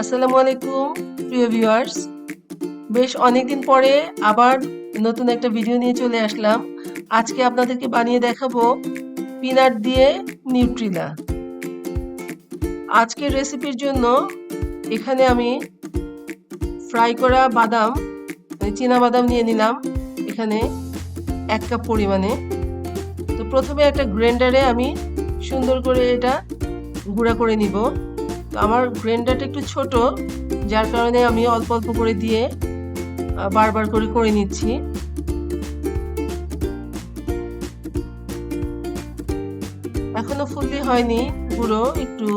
আসসালামু আলাইকুম, প্রিয় ভিউয়ার্স। বেশ অনেকদিন পরে আবার নতুন একটা ভিডিও নিয়ে চলে আসলাম। আজকে আপনাদেরকে বানিয়ে দেখাবো পিনাট দিয়ে নিউট্রিলা। আজকের রেসিপির জন্য এখানে আমি ফ্রাই করা বাদাম মানে চীনা বাদাম নিয়ে নিলাম। এখানে এক কাপ পরিমাণে। তো প্রথমে একটা গ্রাইন্ডারে আমি সুন্দর করে এটা গুঁড়া করে নিব। তো আমার গ্রাইন্ডারটা একটু ছোট, যার কারণে আমি অল্প অল্প করে দিয়ে বারবার করে করে নিচ্ছি। এখনও ফুললি হয়নি পুরো একটু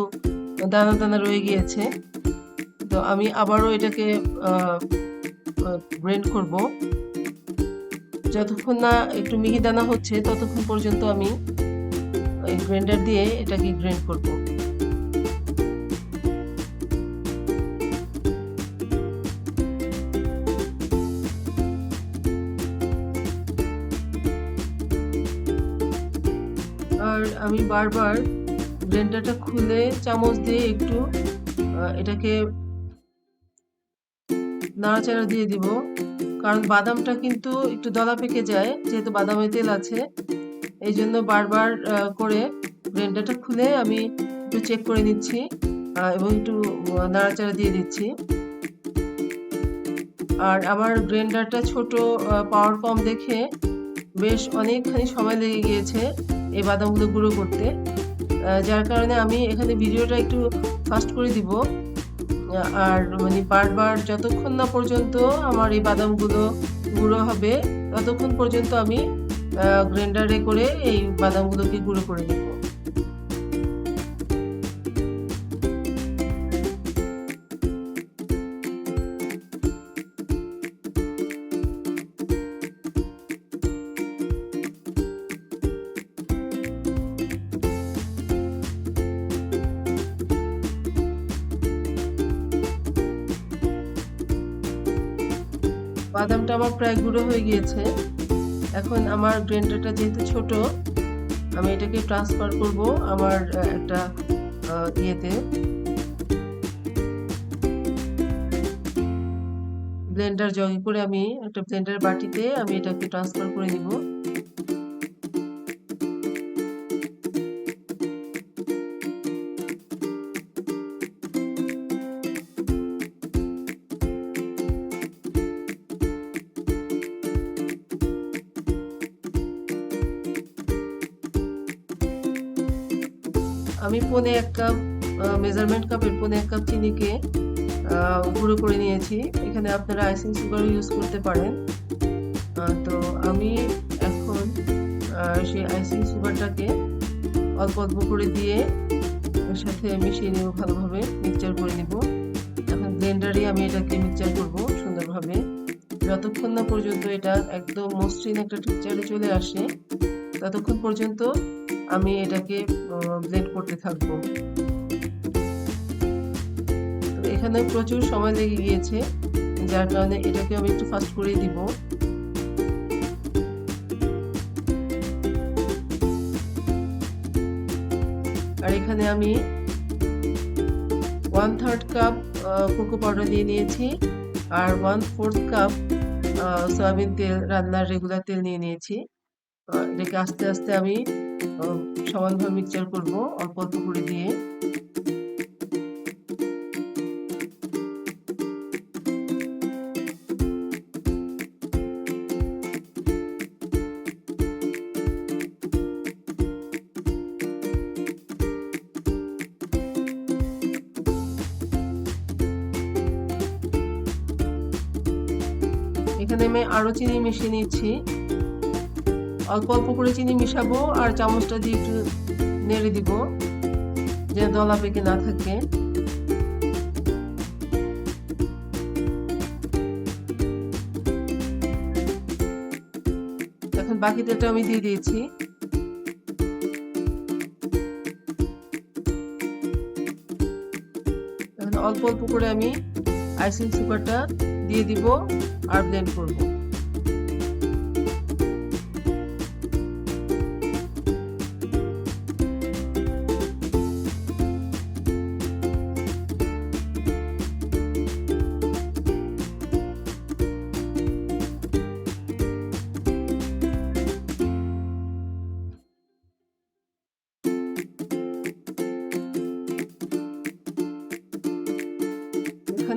দানা দানা রয়ে গিয়েছে। তো আমি আবারও এটাকে গ্রেন্ড করব। যতক্ষণ না একটু মিহি দানা হচ্ছে, ততক্ষণ পর্যন্ত আমি এই গ্রাইন্ডার দিয়ে এটাকে গ্রেন্ড করব। আর আমি বারবার ব্লেন্ডারটা খুলে চামচ দিয়ে একটু এটাকে নাড়াচাড়া দিয়ে দিব। কারণ বাদামটা কিন্তু একটু দলা পেকে যায়, যেহেতু বাদামে তেল আছে। এই জন্য বারবার করে ব্লেন্ডারটা খুলে আমি একটু চেক করে নিচ্ছি এবং একটু নাড়াচাড়া দিয়ে দিচ্ছি। আর আমার গ্রাইন্ডারটা ছোট পাওয়ার কম দেখে বেশ অনেকখানি সময় লেগে গিয়েছে। এই বাদামগুলো গুঁড়ো করতে। যার কারণে আমি এখানে ভিডিওটা একটু ফাস্ট করে দিব। আর মানে বারবার যতক্ষণ না পর্যন্ত আমার এই বাদামগুলো গুঁড়ো হবে, ততক্ষণ পর্যন্ত আমি গ্রাইন্ডারে করে এই বাদামগুলোকে গুঁড়ো করে দিব বাদামটা আমার প্রায় গুঁড়ো হয়ে গিয়েছে। এখন আমার গ্রেন্ডারটা যেহেতু ছোট, আমি এটাকে ট্রান্সফার করব আমার একটা ইয়েতে। ব্লেন্ডার জগে করে আমি একটা ব্লেন্ডার বাটিতে আমি এটাকে ট্রান্সফার করে নিব। আমি পনে এক কাপ মেজারমেন্ট কাপের পনে এক কাপ চিনিকে গুঁড়ো করে নিয়েছি। এখানে আপনারা আইসিং সুগার ইউজ করতে পারেন। তো আমি এখন সেই আইসিং সুগারটাকে অল্প অল্প করে দিয়ে সাথে মিশিয়ে নেব ভালোভাবে মিক্সচার করে নেব। এখন ব্লেন্ডারে আমি এটাকে মিক্সচার করব সুন্দরভাবে। যতক্ষণ না পর্যন্ত এটা একদম মসৃণ একটা টেক্সচারে চলে আসে, ততক্ষণ পর্যন্ত আমি এটাকে ব্লেন্ড করতে থাকব। এখানে প্রচুর সময় লেগে গিয়েছে, যার কারণে এটাকে আমি একটু ফাস্ট করে দিব। আর এখানে আমি one third cup cocoa powder দিয়ে নিয়েছি, আর ওয়ান ফোর্থ কাপ সয়াবিন তেল, রান্নার রেগুলার তেল নিয়ে নিয়েছি। এটাকে আস্তে আস্তে আমি সমানভাবে মিক্সচার করব অল্প অল্প করে দিয়ে। এখানে আমি আরও চিনি মিশিয়ে নিচ্ছি। অল্প অল্প করে চিনি মিশাবো আর চামচটা দিয়ে একটু নেড়ে দিব যে দলা পেকে না থাকে। এখন বাকি তেলটা আমি দিয়ে দিয়েছি। অল্প অল্প করে আমি আইসিং সুগারটা দিয়ে দিব আর ব্লেন্ড করব।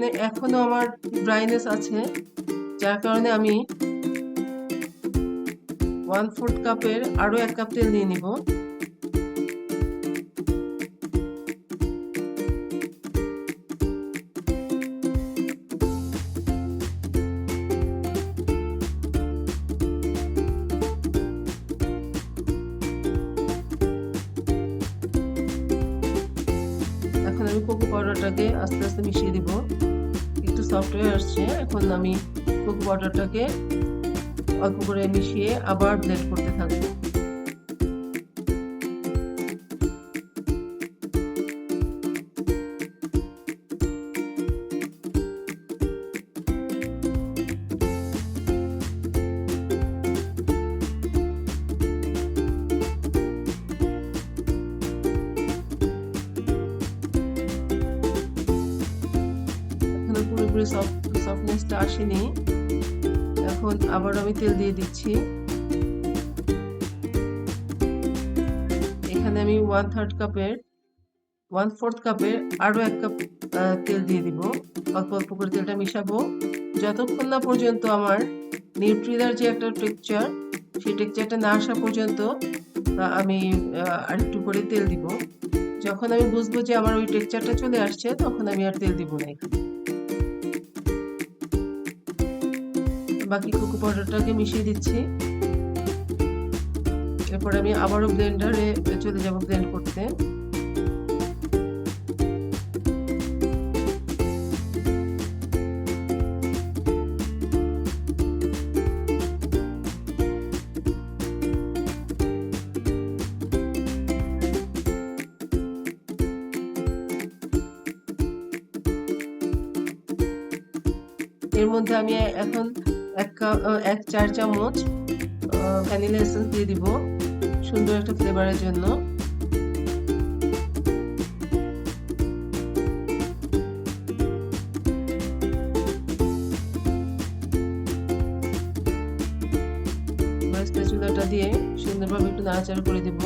এখানে এখনও আমার ড্রাইনেস আছে, যার কারণে আমি ওয়ান ফোর্থ কাপের আরও এক কাপ তেল নিয়ে নিব। এখন আমি কোকো পাউডারটাকে আস্তে আস্তে মিশিয়ে দিব। সফটওয়্যার আসছে এখন আমি কুক বাটারটাকে অল্প করে মিশিয়ে আবার ব্লেন্ড করতে থাকব। সফটনেসটা আসেনি। এখন আবার আমি তেল দিয়ে দিচ্ছি। এখানে আমি ওয়ান থার্ড কাপের ওয়ান ফোর্থ কাপের আরও এক কাপ তেল দিয়ে দিব। অল্প অল্প করে তেলটা মিশাবো। যতক্ষণ না পর্যন্ত আমার নিউট্রিলার যে একটা টেক্সচার সেই টেক্সচারটা না আসা পর্যন্ত আমি আরেকটু করে তেল দিব। যখন আমি বুঝব যে আমার ওই টেক্সচারটা চলে আসছে, তখন আমি আর তেল দিব না এখানে। বাকি কোকো পাউডারটাকে মিশিয়ে দিচ্ছি। এরপর আমি আবারও ব্লেন্ডারে চলে যাব ব্লেন্ড করতে। এর মধ্যে আমি এখন এক এক চার চামচ ভ্যানিলা এসেন্স দিয়ে দিব সুন্দর একটা ফ্লেভারের জন্য। চুলাটা দিয়ে সুন্দরভাবে একটু নাড়াচাড়া করে দিব।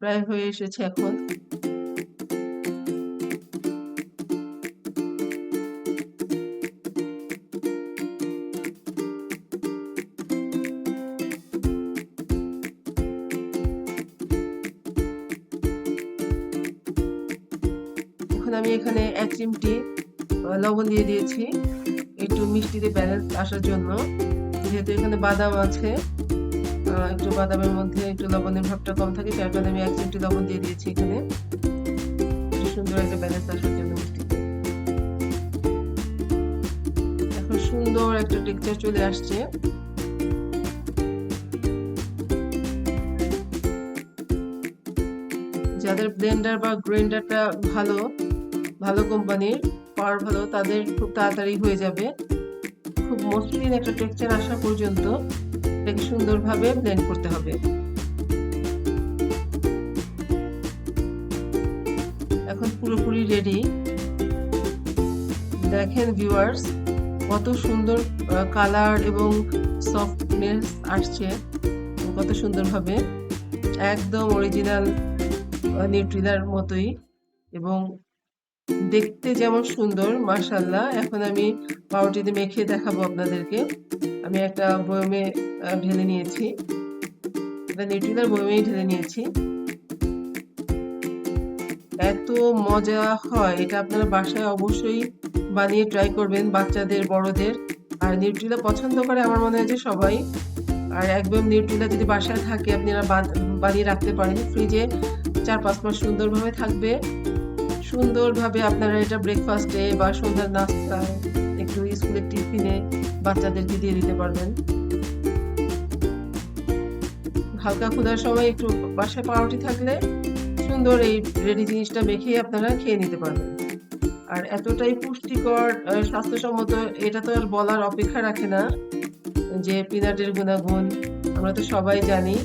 প্রায় হয়ে এসেছে এখন। এখন এক চিমটি লবণ দিয়ে দিয়েছি। একটু মিষ্টিতে ব্যালেন্স আসার জন্য। যেহেতু এখানে বাদাম আছে একটু বাদামের মধ্যে একটু লবণের ভাবটা কম থাকে, যার কারণে আমি এক চিমটি লবণ দিয়ে দিয়েছি এখানে। একটু সুন্দর একটা ব্যালেন্স আসার জন্য মিষ্টিতে এখন সুন্দর একটা টেক্সচার চলে আসছে। যাদের ব্লেন্ডার বা গ্রাইন্ডারটা ভালো ভালো কোম্পানির পাওয়ার ভালো, তাদের খুব তাড়াতাড়ি হয়ে যাবে। খুব মসৃণ একটা টেক্সচার আসা পর্যন্ত এটাকে সুন্দরভাবে ব্লেন্ড করতে হবে। এখন পুরোপুরি রেডি দেখেন ভিউয়ার্স কত সুন্দর কালার এবং সফটনেস আসছে, কত সুন্দরভাবে। একদম অরিজিনাল নিউট্রিলার মতোই এবং দেখতে যেমন সুন্দর মাশাল্লাহ এখন আমি পাউরুটিতে মেখে দেখাবো আপনাদেরকে। আমি একটা বয়মে ঢেলে নিয়েছি। এটা বয়মেই ঢেলে নিয়েছি। এত মজা হয়। এটা আপনারা বাসায় অবশ্যই বানিয়ে ট্রাই করবেন বাচ্চাদের, বড়দের। আর নিউট্রিলা পছন্দ করে আমার মনে হয় যে সবাই। আর একদম নিউট্রিলা যদি বাসায় থাকে আপনারা বানিয়ে রাখতে পারেন। ফ্রিজে চার পাঁচ মাস সুন্দরভাবে থাকবে। সুন্দরভাবে আপনারা এটা ব্রেকফাস্টে বা সন্ধ্যার নাস্তায় একটু স্কুলের টিফিনে বাচ্চাদেরকে দিয়ে দিতে পারবেন। হালকা ক্ষুধার সময় একটু বাসায় পাউরুটি থাকলে সুন্দর এই রেডি জিনিসটা মেখে আপনারা খেয়ে নিতে পারবেন। আর এতটাই পুষ্টিকর স্বাস্থ্যসম্মত এটা তো আর বলার অপেক্ষা রাখে না যে পিনাটের গুণাগুণ আমরা তো সবাই জানি।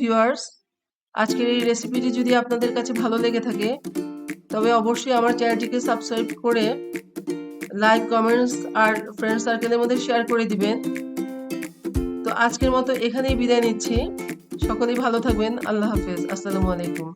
ভিউয়ার্স আজকের এই রেসিপিটি যদি আপনাদের কাছে ভালো লেগে থাকে, তবে অবশ্যই আমার চ্যানেলটিকে সাবস্ক্রাইব করে লাইক কমেন্টস আর ফ্রেন্ড সার্কেলের মধ্যে শেয়ার করে দিবেন। তো আজকের মতো এখানেই বিদায় নিচ্ছি। সকলেই ভালো থাকবেন। আল্লাহ হাফেজ। আসসালামু আলাইকুম।